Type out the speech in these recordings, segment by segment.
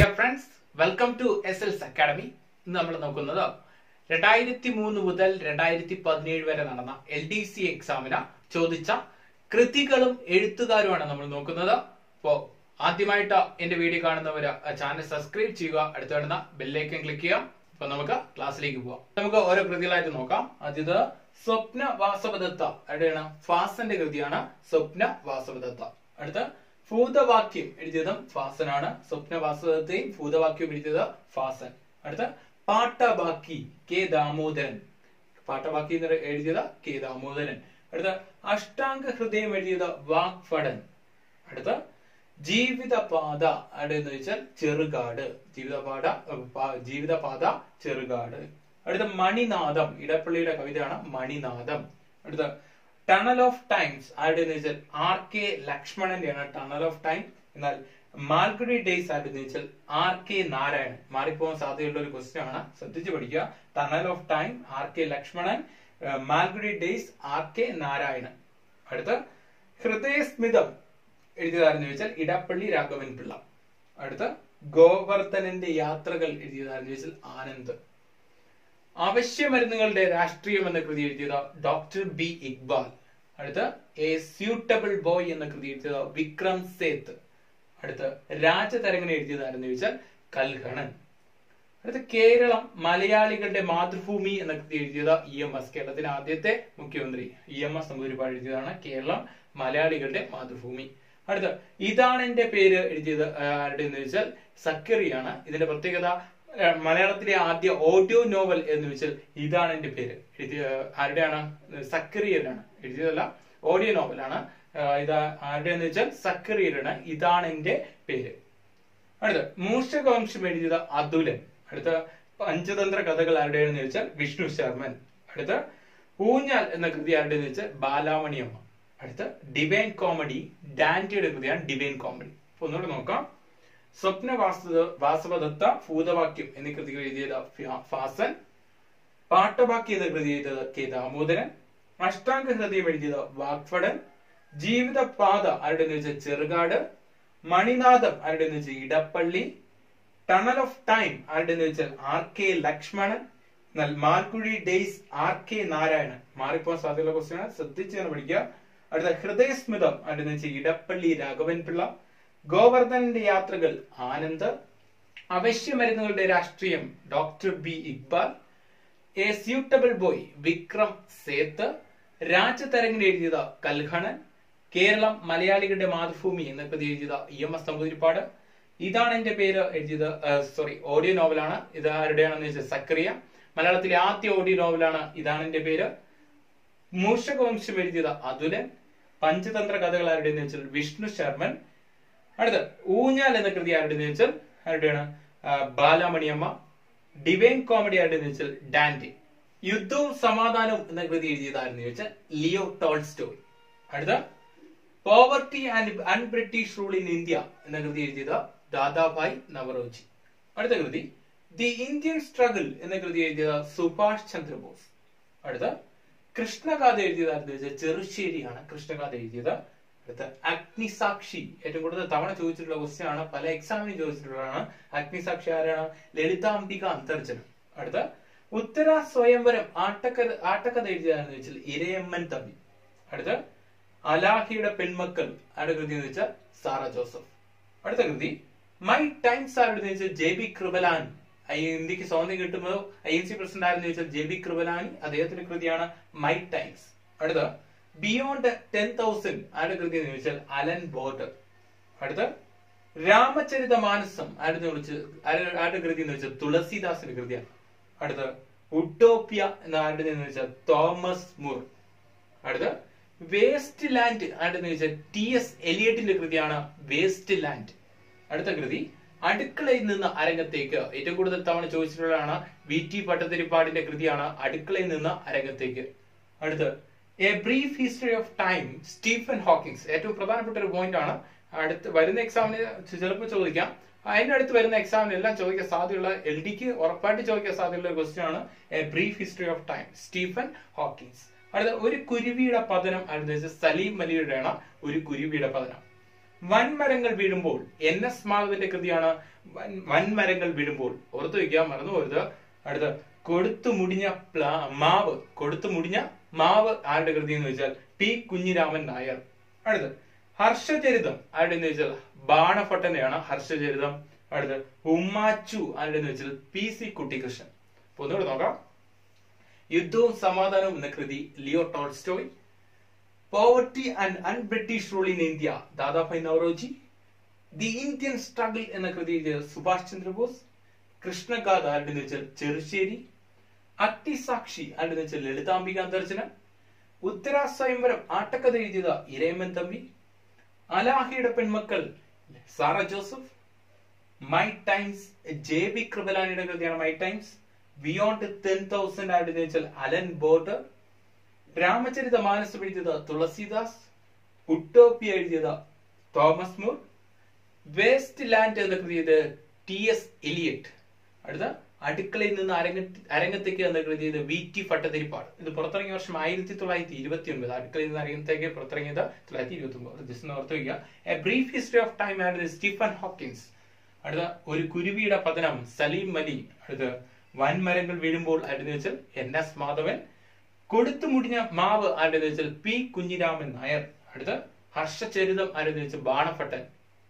Dear friends welcome to S L's academy ഇന്ന് നമ്മൾ നോക്കുന്നത് രണ്ടായിരത്തി മൂന്ന് മുതൽ രണ്ടായിരത്തി പതിനേഴ് വരെ നടന്ന എൽ ഡി സി എക്സാമിന് ചോദിച്ച കൃതികളും എഴുത്തുകാരുമാണ് നമ്മൾ നോക്കുന്നത്. അപ്പോ ആദ്യമായിട്ട് എന്റെ വീഡിയോ കാണുന്നവര് ചാനൽ സബ്സ്ക്രൈബ് ചെയ്യുക. അടുത്ത് വരുന്ന ബെല്ലേക്കൻ ക്ലിക്ക് ചെയ്യാം. അപ്പൊ നമുക്ക് ക്ലാസ്സിലേക്ക് പോവാം. നമുക്ക് ഓരോ കൃതികളായിട്ട് നോക്കാം. ആദ്യത് സ്വപ്ന വാസവദത്ത. അവിടെയാണ് ഫാസന്റെ കൃതിയാണ് സ്വപ്ന വാസവദത്ത. അടുത്ത ഭൂതവാക്യം എഴുതിയതും ഫാസനാണ്. സ്വപ്ന വാസവദത്തയും ഭൂതവാക്യവും എഴുതിയത് ഫാസൻ. അടുത്ത പാട്ടബാക്കി കെ ദാമോദരൻ. പാട്ടബാക്കി എന്ന് എഴുതിയത് കെ ദാമോദരൻ. അടുത്ത അഷ്ടാംഗ ഹൃദയം എഴുതിയത് വാഗ്ഫടൻ അടുത്ത ജീവിതപാത എന്ന് വെച്ചാൽ ചെറുകാട്. ജീവിതപാത ജീവിതപാത ചെറുകാട്. അടുത്ത മണിനാഥം ഇടപ്പള്ളിയുടെ കവിതയാണ് മണിനാഥം അടുത്ത ടണൽ ഓഫ് ടൈംസ് ആരുടെ എന്ന് വെച്ചാൽ ആർ കെ ലക്ഷ്മണന്റെയാണ് ടണൽ ഓഫ് ടൈം എന്നാൽ മാൽഗുഡി ഡേയ്സ് ആരുടെ എന്ന് വെച്ചാൽ ആർ കെ നാരായണൻ. മാറിപ്പോകാൻ സാധ്യതയുള്ള ഒരു ക്വസ്റ്റ്യൻ ആണ്. ശ്രദ്ധിച്ചു പഠിക്കുക. Tunnel of time R K Lakshmanan. Malgudi days R K Narayanan. അടുത്ത. ഹൃദയസ്മിതം എഴുതിയതാരെന്ന് ചോദിച്ചാൽ ഇടപ്പള്ളി രാഘവൻ പിള്ള. അടുത്ത. ഗോവർദ്ധനന്റെ യാത്രകൾ എഴുതിയതാരെന്ന് ചോദിച്ചാൽ ആനന്ദ്. അവശ്യ മരുന്നുകളുടെ രാഷ്ട്രീയം എന്ന കൃതി എഴുതിയത് ഡോക്ടർ ബി ഇക്ബാൽ അടുത്ത എ സ്യൂട്ടബിൾ ബോയ് എന്ന കൃതി എഴുതിയത് വിക്രം സേത്ത്. അടുത്ത രാജതരംഗൻ എഴുതിയതാരെന്ന് ചോദിച്ചാൽ കൽഹണൻ. അടുത്ത കേരളം മലയാളികളുടെ മാതൃഭൂമി എന്ന കൃതി എഴുതിയത് ഇ എം എസ് കേരളത്തിന്റെ ആദ്യത്തെ മുഖ്യമന്ത്രി. ഇ എം എസ് നമ്പൂതിരിപ്പാട് എഴുതിയതാണ് കേരളം മലയാളികളുടെ മാതൃഭൂമി. അടുത്ത ഇതാണ് എന്റെ പേര് എഴുതിയത് ആരുടെ എന്ന് ചോദിച്ചാൽ സക്കറിയാണ്. ഇതിന്റെ പ്രത്യേകത മലയാളത്തിലെ ആദ്യ ഓഡിയോ നോവൽ എന്ന് വെച്ചാൽ ഇതാണ് എന്റെ പേര്. എഴുതിയ ആരുടെയാണ്? സക്കറിയനാണ്. എഴുതിയതല്ല ഓഡിയോ നോവലാണ്. ഇത് ആരുടെ എന്ന് വെച്ചാൽ സക്കറിയനാണ്. ഇതാണ് എന്റെ പേര്. അടുത്ത മൂഷകവംശം എഴുതിയത് അതുലൻ. അടുത്ത പഞ്ചതന്ത്ര കഥകൾ ആരുടെയെന്ന് ചോദിച്ചാൽ വിഷ്ണു ശർമ്മൻ. അടുത്ത ഊഞ്ഞാൽ എന്ന കൃതി ആരുടെയെന്ന് വെച്ചാൽ ബാലാമണിയമ്മ. അടുത്ത ഡിവൈൻ കോമഡി ഡാന്റിയുടെ കൃതിയാണ് ഡിവൈൻ കോമഡി. ഒന്നുകൂടെ നോക്കാം. സ്വപ്ന വാസ വാസവദത്ത ഭൂതവാക്യം എന്നീ കൃതികൾ എഴുതിയത് ഫാസൻ. പാട്ടവാക്യം എന്ന കൃതി എഴുതിയത് കെ ദാമോദരൻ. അഷ്ടാംഗ ഹൃദയം എഴുതിയത് വാഗ്ഫടൻ ജീവിതപാത ആരുടെ എന്ന് വെച്ചാൽ ചെറുകാട്. മണിനാഥം ആരുടെ എന്ന് വെച്ചാൽ ഇടപ്പള്ളി. ടണൽ ഓഫ് ടൈം ആരുടെ എന്ന് വെച്ചാൽ ആർ കെ ലക്ഷ്മണൻ. എന്നാൽ Malgudi days R K Narayanan. മാറിപ്പോകാൻ സാധ്യതയുള്ള ക്വസ്റ്റ്യൻ ആണ്. ശ്രദ്ധിച്ച് തന്നെ പഠിക്കുക. അടുത്ത ഹൃദയസ്മിതം ആരുടെ എന്ന് വെച്ചാൽ ഇടപ്പള്ളി രാഘവൻ പിള്ള ഗോവർദ്ധനന്റെ യാത്രകൾ ആനന്ദ് അവശ്യമരുന്നുകളുടെ രാഷ്ട്രീയം doctor B Iqbal a suitable boy Vikram Seth രാജതരംഗിന് എഴുതിയത് കൽഹണൻ കേരളം മലയാളികളുടെ മാതൃഭൂമി എന്ന കൃതി എഴുതിയത് ഇ എം എസ് നമ്പൂതിരിപ്പാട് ഇതാണ് എന്റെ പേര് എഴുതിയത് സോറി ഓഡിയോ നോവലാണ് ഇത് ആരുടെയാണെന്ന് വെച്ചാൽ സക്രിയ മലയാളത്തിലെ ആദ്യ ഓഡിയോ നോവലാണ് ഇതാണ് എന്റെ പേര്. മൂഷകവംശം എഴുതിയത് അതുലൻ. പഞ്ചതന്ത്ര കഥകൾ ആരുടെയെന്ന് വെച്ചാൽ വിഷ്ണു ശർമ്മൻ. അടുത്ത ഊഞ്ഞാൽ എന്ന കൃതി ആരുടെയെന്ന് വെച്ചാൽ ആരുടെയാണ്? ബാലാമണിയമ്മ ഡിവൈൻ കോമഡി ആരുടെയെന്ന് വെച്ചാൽ ഡാൻഡി. യുദ്ധവും സമാധാനവും എന്ന കൃതി എഴുതിയതാരെന്ന് ചോദിച്ചാൽ ലിയോ ടോൾസ്റ്റോയ്. അടുത്ത poverty and un-British rule in India എന്ന കൃതി എഴുതിയത് ദാദാഭായ് നവറോജി. അടുത്ത കൃതി ദി ഇന്ത്യൻ സ്ട്രഗിൾ എന്ന കൃതി എഴുതിയത് സുഭാഷ് ചന്ദ്രബോസ്. അടുത്ത കൃഷ്ണഗാഥ എഴുതിയതാരെന്ന് വെച്ചാൽ ചെറുശ്ശേരിയാണ്. കൃഷ്ണഗാഥ എഴുതിയത് അടുത്ത അഗ്നിസാക്ഷി. ഏറ്റവും കൂടുതൽ തവണ ചോദിച്ചിട്ടുള്ള ക്വസ്റ്റ്യൻ ആണ്. പല എക്സാമിനും ചോദിച്ചിട്ടുള്ളതാണ്. അഗ്നിസാക്ഷി ആരാണ്? ലളിതാംബിക അന്തർജനം അടുത്ത. ഉത്തര സ്വയംവരം ആട്ടക്കഥ ആട്ടക്കഥ എഴുതിയതാണെന്ന് വെച്ചാൽ ഇരയമ്മൻ തമ്പി. അടുത്ത. അലാഹിയുടെ പെൺമക്കൾ ആരുടെ കൃതി എന്ന് വെച്ചാൽ സാറ ജോസഫ്. അടുത്ത കൃതി. മൈ ടൈംസ് ആരുടെ വെച്ചാൽ ജെ ബി കൃപലാനി. ഐ ഇന്ത്യയ്ക്ക് സ്വാതന്ത്ര്യം കിട്ടുമ്പോൾ ഐ എൻ സി പ്രസിഡന്റ് ആരെന്ന് ചോദിച്ചാൽ ജെ ബി കൃപലാനി. അദ്ദേഹത്തിന്റെ കൃതിയാണ് മൈ ടൈംസ്. അടുത്ത. ബിയോണ്ട് ടെൻ തൗസൻഡ് ആരുടെ കൃതി എന്ന് ചോദിച്ചാൽ അലൻ ബോർഡർ അടുത്ത രാമചരിത മാനസം ആരുടെ വിളിച്ച് ആരുടെ കൃതി എന്ന് വെച്ചാൽ തുളസിദാസിന്റെ കൃതിയാണ്. അടുത്ത ഉട്ടോപ്യ എന്ന ആരുടെ എന്ന് വെച്ചാൽ തോമസ് മുർ. അടുത്ത വേസ്റ്റ് ലാൻഡ് ആരുടെ വെച്ചാൽ ടി എസ് എലിയറ്റിന്റെ കൃതിയാണ് വേസ്റ്റ് ലാൻഡ് അടുത്ത കൃതി അടുക്കളയിൽ നിന്ന് അരങ്ങത്തേക്ക്. ഏറ്റവും കൂടുതൽ തവണ ചോദിച്ചിട്ടുള്ളതാണ് വി ടി ഭട്ടതിരിപ്പാടിന്റെ കൃതിയാണ് അടുക്കളയിൽ നിന്ന് അരങ്ങത്തേക്ക്. അടുത്ത് a brief history of time Stephen Hawkings ഏറ്റവും പ്രധാനപ്പെട്ട ഒരു പോയിന്റ് ആണ്. അടുത്ത് വരുന്ന എക്സാമിന് ചിലപ്പോൾ ചോദിക്കാം. അതിന്റെ അടുത്ത് വരുന്ന എക്സാമിന് എല്ലാം ചോദിക്കാൻ സാധ്യതയുള്ള എൽ ഡിക്ക് ഉറപ്പായിട്ട് ചോദിക്കാൻ സാധ്യതയുള്ള ക്വസ്റ്റ്യൻ ആണ് a brief history of time Stephen Hawkings അടുത്ത ഒരു കുരുവിയുടെ പതനം അടുത്ത സലീം മലിയുടെ ആണ് ഒരു കുരുവിയുടെ പതനം. വൻമരങ്ങൾ വീഴുമ്പോൾ എൻ എസ് മാധവന്റെ കൃതിയാണ് വൻ- വൻമരങ്ങൾ വീഴുമ്പോൾ. ഓർത്തു വയ്ക്കുക മറന്നു പോരുത് അടുത്ത കൊടുത്തു മുടിഞ്ഞ മാവ് കൊടുത്തു മുടിഞ്ഞ മാവ് ആരുടെ കൃതി എന്ന് വെച്ചാൽ ടി കുഞ്ഞിരാമൻ നായർ. അടുത്ത് ഹർഷചരിതം ആരുടെ എന്ന് വെച്ചാൽ ബാണഭട്ടനെയാണ് ഹർഷചരിതം. അടുത്ത് ഉമ്മാച്ചു ആരുടെ എന്ന് വെച്ചാൽ പി സി കുട്ടികൃഷ്ണൻ. അപ്പൊ ഒന്നുകൂടെ നോക്കാം. യുദ്ധവും സമാധാനവും എന്ന കൃതി Leo Tolstoy. Poverty and un British rule in India Dadabhai Naoroji. The Indian struggle എന്ന കൃതി സുഭാഷ് ചന്ദ്രബോസ്. കൃഷ്ണഗാഥ ആരുടെ എന്ന് വെച്ചാൽ ചെറുശ്ശേരി. അഗ്നിസാക്ഷി അല്ലെന്ന് വെച്ചാൽ ലളിതാംബിക അന്തർജനം ഉത്തരാ സ്വയംവരം ആട്ടക്കഥ എഴുതിയത് ഇരയമ്മൻ തമ്പി അലാഹിയുടെ പെൺമക്കൾ Sarah Joseph my times J B കൃപലാനിയുടെ കൃതിയാണ് my times beyond ten thousand ആയിട്ട് വെച്ചാൽ അലൻ ബോർഡർ രാമചരിത മാനസം എഴുതിയത് തുളസിദാസ് ഉട്ടോപ്പിയ എഴുതിയത് തോമസ് മൂർ വേസ്റ്റ് ലാൻഡ് എന്ന കൃതി ടി എസ് എലിയറ്റ് അടുത്ത അടുക്കളയിൽ നിന്ന് അരങ്ങ അരങ്ങത്തേക്ക് എന്ന കൃതി ചെയ്ത് വി ടി ഭട്ടതിരിപ്പാട് ഇത് പുറത്തിറങ്ങിയ വർഷം ആയിരത്തി തൊള്ളായിരത്തി ഇരുപത്തി ഒൻപത് അടുക്കളയിൽ നിന്ന് അരങ്ങത്തേക്ക് പുറത്തിറങ്ങിയത് തൊള്ളായിരത്തി ഇരുപത്തി ഒമ്പത് ജസ്റ്റ് ഓർത്ത് വയ്ക്കുക. A brief history of time and Stephen Hawkins അടുത്ത ഒരു കുരുവിയുടെ പതനം സലീം മലി. അടുത്ത വൻമരങ്ങൾ വീഴുമ്പോൾ ആരുടെ വെച്ചാൽ എൻ എസ് മാധവൻ. കൊടുത്തു മുടിഞ്ഞ മാവ് ആരുടെ വെച്ചാൽ പി കുഞ്ഞിരാമൻ നായർ. അടുത്ത ഹർഷചരിതം ആരുടെ വെച്ചാൽ ബാണഭട്ടൻ.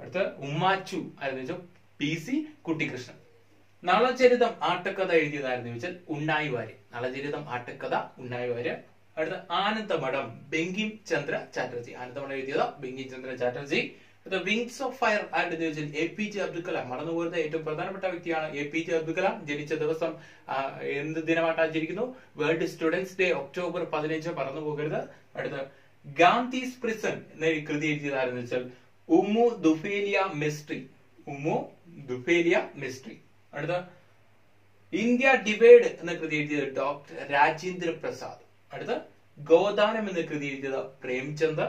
അടുത്ത ഉമ്മാച്ചു ആരുടെ വെച്ചാൽ പി സി കുട്ടികൃഷ്ണൻ. നളചരിതം ആട്ടക്കഥ എഴുതിയതായിരുന്നു ചോദിച്ചാൽ ഉണ്ണായി വാര്യർ നളചരിതം ആട്ടക്കഥ ഉണ്ണായി വാര്യർ അടുത്ത ആനന്ദമഠം ബെങ്കിം ചന്ദ്ര ചാറ്റർജി. ആനന്ദമഠം എഴുതിയത് ബെങ്കിം ചന്ദ്ര ചാറ്റർജി. അടുത്ത വിങ്സ് ഓഫ് ഫയർ ആരുടെ ചോദിച്ചാൽ A P J Abdul Kalam. മറന്നുപോരുന്ന ഏറ്റവും പ്രധാനപ്പെട്ട വ്യക്തിയാണ് A P J Abdul Kalam. ജനിച്ച ദിവസം എന്ത് ദിനമായിട്ട് ആചരിക്കുന്നു വേൾഡ് സ്റ്റുഡൻസ് ഡേ ഒക്ടോബർ പതിനഞ്ച്. മറന്നു പോകരുത്. അടുത്ത ഗാന്ധിസ് പ്രിസൺ എന്ന കൃതി എഴുതിയതാരെന്ന് വെച്ചാൽ ഉമ്മു ദുഫേലിയ മിസ്ട്രി. ഉമ്മു ദുഫേലിയ മിസ്ട്രി. അടുത്ത. ഇന്ത്യ ഡിവൈഡ് എന്ന കൃതി എഴുതിയത് ഡോക്ടർ രാജേന്ദ്ര പ്രസാദ്. അടുത്ത. ഗോദാനം എന്ന കൃതി എഴുതിയത് പ്രേംചന്ദ്.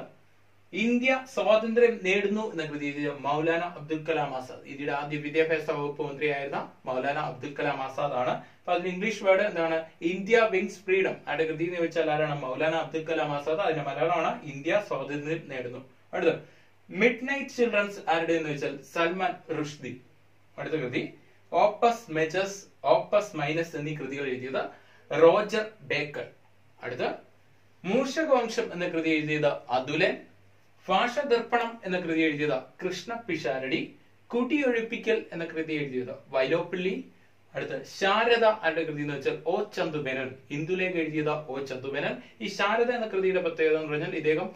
ഇന്ത്യ സ്വാതന്ത്ര്യം നേടുന്നു എന്ന കൃതി എഴുതിയത് മൗലാന അബ്ദുൽ കലാം ആസാദ്. ഇന്ത്യയുടെ ആദ്യ വിദ്യാഭ്യാസ വകുപ്പ് മന്ത്രിയായിരുന്ന മൗലാന അബ്ദുൽ കലാം ആസാദ് ആണ്. അപ്പൊ അതിന് ഇംഗ്ലീഷ് വേർഡ് എന്താണ്? ഇന്ത്യ വിങ്സ് ഫ്രീഡം അതിന്റെ കൃതി എന്ന് വെച്ചാൽ ആരാണ്? മൗലാന അബ്ദുൽ കലാം ആസാദ്. അതിന്റെ മലയാളമാണ് ഇന്ത്യ സ്വാതന്ത്ര്യം നേടുന്നു. അടുത്ത. മിഡ് നൈറ്റ് ചിൽഡ്രൻസ് ആരുടെ എന്ന് വെച്ചാൽ സൽമാൻ റുഷ്ദി. അടുത്ത കൃതി. ഓപ്പസ് മെജസ് ഓപ്പസ് മൈനസ് എന്നീ കൃതികൾ എഴുതിയത് റോജർ ബേക്കർ. അടുത്ത മൂഷകവംശം എന്ന കൃതി എഴുതിയത് അതുലൻ ഭാഷദർപ്പണം എന്ന കൃതി എഴുതിയത് കൃഷ്ണ പിഷാരടി കുടിയൊഴിപ്പിക്കൽ എന്ന കൃതി എഴുതിയത് വൈലോപ്പിള്ളി അടുത്ത ശാരദ ആരുടെ കൃതി എന്ന് വെച്ചാൽ ഓ ചന്തുമേനൻ. ഹിന്ദുലേഖ എഴുതിയത് ഓ ചന്തുമേനൻ. ഈ ശാരദ എന്ന കൃതിയുടെ പ്രത്യേകത എന്ന് പറഞ്ഞാൽ ഇദ്ദേഹം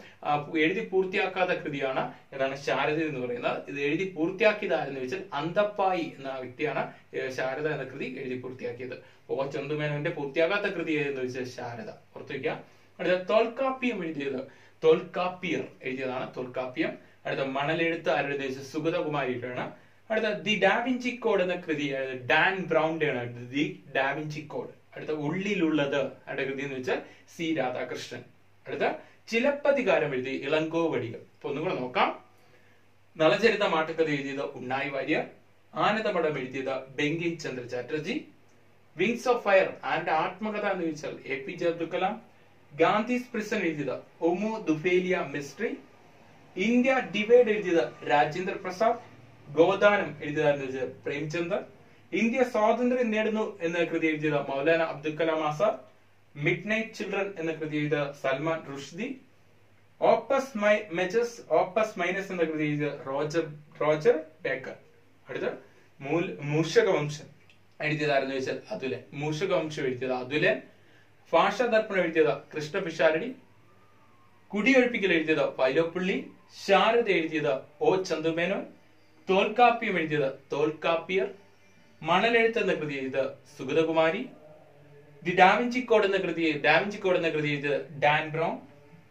എഴുതി പൂർത്തിയാക്കാത്ത കൃതിയാണ് ഏതാണ് ശാരദ എന്ന് പറയുന്നത്. ഇത് എഴുതി പൂർത്തിയാക്കിയത് ആരെന്ന് വെച്ചാൽ അന്തപ്പായി എന്ന വ്യക്തിയാണ് ശാരദ എന്ന കൃതി എഴുതി പൂർത്തിയാക്കിയത്. ഓ ചന്തുമേനന്റെ പൂർത്തിയാകാത്ത കൃതി ഏതെന്ന് വെച്ചാൽ ശാരദ. ഓർത്തു വയ്ക്കുക അടുത്ത തോൽക്കാപ്പിയം എഴുതിയത്. തോൽക്കാപ്പിയർ എഴുതിയതാണ് തോൽക്കാപ്പിയം. അടുത്ത മണലെഴുത്ത് ആരുടെ വെച്ചാൽ സുഗതകുമാരിയുടെയാണ്. അടുത്ത ദി ഡാവിഞ്ചി കോഡ് എന്ന കൃതി ഡാൻ ബ്രൗണിന്റെ ആണ് ദി ഡാവിഞ്ചി കോഡ്. അടുത്ത ഉള്ളിലുള്ളത് ആരുടെ കൃതി എന്ന് വെച്ചാൽ സി രാധാകൃഷ്ണൻ. അടുത്ത ചിലപ്പതികാരം എഴുതി ഇളങ്കോവടികൾ അപ്പൊ ഒന്നും കൂടെ നോക്കാം. നളചരിത മാട്ടക്കഥ എഴുതിയത് ഉണ്ണായി വാര്യർ. ആനന്ദമഠം എഴുതിയത് Bankim Chandra Chatterjee. Wings of fire and ആത്മകഥ എന്ന് ചോദിച്ചാൽ A P J Abdul Kalam. Gandhi's prison എഴുതിയത് ഒമു ദുഫേലിയ മിസ്ട്രി. ഇന്ത്യ ഡിവൈഡ് എഴുതിയത് രാജേന്ദ്ര പ്രസാദ്. ഗോദാനം എഴുതിയതായിരുന്നു വെച്ചാൽ പ്രേംചന്ദ്. ഇന്ത്യ സ്വാതന്ത്ര്യം നേടുന്നു എന്ന കൃതി എഴുതിയത് Maulana Abdul Kalam Azad. Midnight children എന്ന കൃതി എഴുതിയ സൽമാൻ റുഷ്ദി. ഓപ്പസ് മൈ മെജസ് ഓപ്പസ് മൈനസ് എന്ന കൃതി എഴുതിയ റോജർ റോജർ ബേക്കർ. അടുത്ത മൂൽ മൂഷകവംശം എഴുതിയതായിരുന്നു വെച്ചാൽ അതുലൻ. മൂഷകവംശം എഴുതിയത് അതുലൻ. ഭാഷാതർപ്പണം എഴുതിയത് കൃഷ്ണ പിഷാരടി. കുടിയൊഴിപ്പിക്കൽ എഴുതിയത് വൈലോപ്പള്ളി ശാരദ എഴുതിയത് ഒ ചന്തുമേനോൻ. തോൽക്കാപ്പിയം എഴുതിയത് തോൽക്കാപ്പിയർ മണലെഴുത്ത് എന്ന കൃതി എഴുതിയത് സുഗതകുമാരി ദി ഡാവിഞ്ചി കോഡ് എന്ന കൃതി ഡാവിഞ്ചി കോഡ് എന്ന കൃതി എഴുതിയത് ഡാൻ ബ്രൗൺ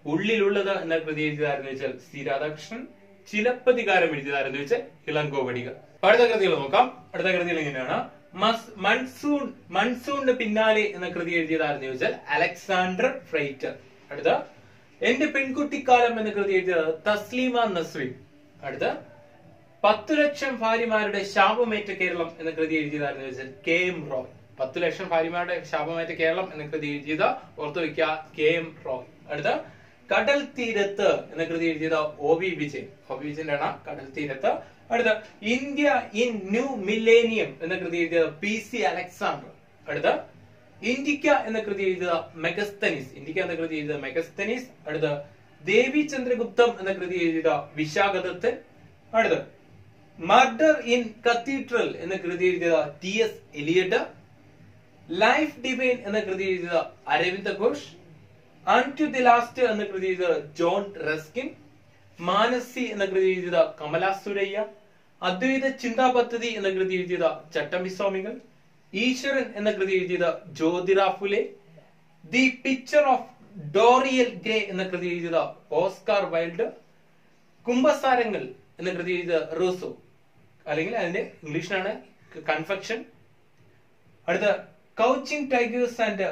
ഉള്ളിലുള്ളത് എന്ന കൃതി എഴുതിയതാരെന്ന് വെച്ചാൽ സി രാധാകൃഷ്ണൻ ചിലപ്പതികാരം എഴുതിയതാരെന്ന് വെച്ചാൽ ഇളങ്കോവടികൾ അടുത്ത കൃതികൾ നോക്കാം. അടുത്ത കൃതികൾ എങ്ങനെയാണ്? മൺസൂൺ മൺസൂണിന് പിന്നാലെ എന്ന കൃതി എഴുതിയതാരെന്ന് വെച്ചാൽ അലക്സാണ്ടർ ഫ്രൈറ്റർ അടുത്ത എന്റെ പെൺകുട്ടിക്കാലം എന്ന കൃതി എഴുതിയത് തസ്ലീമ നസ്വി അടുത്ത പത്തു ലക്ഷം ഭാര്യമാരുടെ ശാപമേറ്റ കേരളം എന്ന കൃതി എഴുതിയതായിരുന്നു വെച്ചാൽ കെ എം റോയ്. പത്തു ലക്ഷം ഭാര്യമാരുടെ ശാപമേറ്റ കേരളം എന്ന കൃതി എഴുതിയത് ഓർത്തു വെക്കുക കെ എം റോയ്. അടുത്ത കടൽ തീരത്ത് എന്ന കൃതി എഴുതിയത് O V Vijayan. O V വിജയന്റെ ആണ് കടൽ തീരത്ത്. അടുത്ത ഇന്ത്യ ഇൻ ന്യൂ മില്ലേനിയം എന്ന കൃതി എഴുതിയത് പി സി അലക്സാണ്ടർ. അടുത്ത ഇന്ത്യക്ക എന്ന കൃതി എഴുതിയത് മെഗസ്തനിസ്. ഇന്ത്യക്ക എന്ന കൃതി എഴുതിയത് മെഗസ്തനിസ്. അടുത്ത ദേവി ചന്ദ്രഗുപ്തം എന്ന കൃതി എഴുതിയത് വിശാഖദത്തൻ. അടുത്ത മർഡർ ഇൻ കത്തീഡ്രൽ എന്ന കൃതി എഴുതിയത് T S Eliot life divine എന്ന കൃതി എഴുതിയത് Aurobindo Ghosh unto the last എന്ന കൃതി എഴുതിയത് ജോൺ റെസ്കിൻ മാനസി എന്ന കൃതി എഴുതിയത് കമല സുരയ്യ അദ്വൈത ചിന്താ പദ്ധതി എന്ന കൃതി എഴുതിയത് ചട്ടമ്പി സ്വാമികൾ ഈശ്വരൻ എന്ന കൃതി എഴുതിയത് Jyotirao Phule the picture of Dorian gray എന്ന കൃതി എഴുതിയത് ഓസ്കാർ വൈൽഡ് കുംഭസാരങ്ങൾ എന്ന കൃതി എഴുതിയത് റൂസോ അല്ലെങ്കിൽ അതിന്റെ ഇംഗ്ലീഷിലാണ് കൺഫെക്ഷൻ അടുത്ത crouching tigers and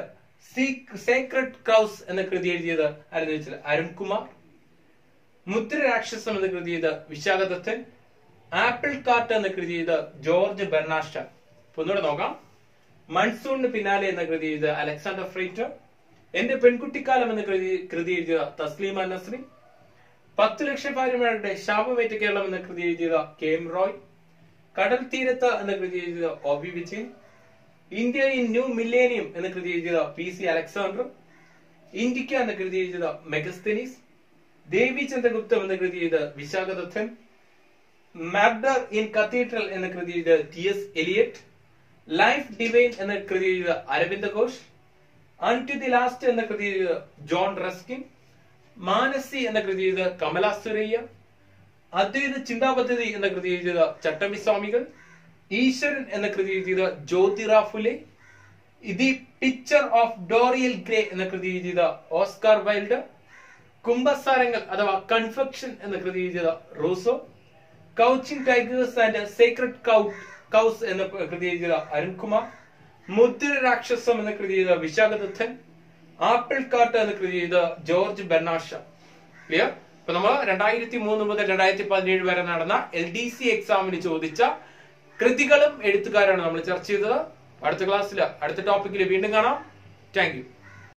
sacred crows എന്ന കൃതി എഴുതിയത് ആരെന്ന് വെച്ചാൽ അരുൺകുമാർ. മുദ്ര രാക്ഷസം എന്ന കൃതി ചെയ്ത് വിശാഖദത്തൻ. ആപ്പിൾ കാർട്ട് എന്ന കൃതി ചെയ്ത് ജോർജ് ബെർണാഷ്ട ഒന്നുകൂടെ നോക്കാം. മൺസൂണിന് പിന്നാലെ എന്ന കൃതി ചെയ്ത് അലക്സാണ്ടർ ഫ്രൈറ്റർ. എന്റെ പെൺകുട്ടിക്കാലം എന്ന കൃതി കൃതി എഴുതിയ തസ്ലീമ നസ്രി. പത്ത് ലക്ഷം ഭാര്യമാരുടെ ശാപമേറ്റ കേരളം എന്ന കൃതി എഴുതിയത് കെ എം റോയ്. കടൽ തീരത്ത് എന്ന കൃതി എഴുതിയത് V Vijayan. India in new millennium എന്ന കൃതി എഴുതിയത് പി സി അലക്സാണ്ടർ. ഇന്ത്യക്ക എന്ന കൃതി എഴുതിയത് മെഗസ്തനീസ്. ദേവി ചന്ദ്രഗുപ്തം എന്ന കൃതി എഴുതിയത് വിശാഖദത്തൻ. മർഡർ ഇൻ കത്തീഡ്രൽ എന്ന കൃതി എഴുതിയത് T S Eliot. Life divine എന്ന കൃതി എഴുതിയത് Aurobindo Ghosh. Unto the last എന്ന കൃതി എഴുതിയത് ജോൺ റസ്കിൻ. മാനസി എന്ന കൃതി എഴുതിയത് കമല സുരയ്യ. അദ്വൈത ചിന്താപദ്ധതി എന്ന കൃതി എഴുതിയത് ചട്ടമ്പി സ്വാമികൾ ഈശ്വരൻ എന്ന കൃതി എഴുതിയത് Jyotirao Phule the picture of Dorian gray എന്ന കൃതി എഴുതിയത് ഓസ്കാർ വൈൽഡ് കുംഭസാരങ്ങൾ അഥവാ കൺഫെക്ഷൻ എന്ന കൃതി എഴുതിയത് Rousseau crouching tigers and sacred cows എന്ന കൃതി എഴുതിയത് അരുൺകുമാർ മുദ്ര രാക്ഷസം എന്ന കൃതി ചെയ്ത വിശാഖദത്തൻ ആപ്പിൾ കാട്ട് എന്ന കൃതി ചെയ്ത ജോർജ് ബെർണാഷ ക്ലിയർ ഇപ്പൊ നമ്മൾ രണ്ടായിരത്തി മൂന്ന് മുതൽ രണ്ടായിരത്തി പതിനേഴ് വരെ നടന്ന എൽ ഡി സി എക്സാമിന് ചോദിച്ച കൃതികളും എഴുത്തുകാരാണ് നമ്മൾ ചർച്ച ചെയ്തത്. അടുത്ത ക്ലാസ്സിൽ അടുത്ത ടോപ്പിക്കിൽ വീണ്ടും കാണാം. താങ്ക്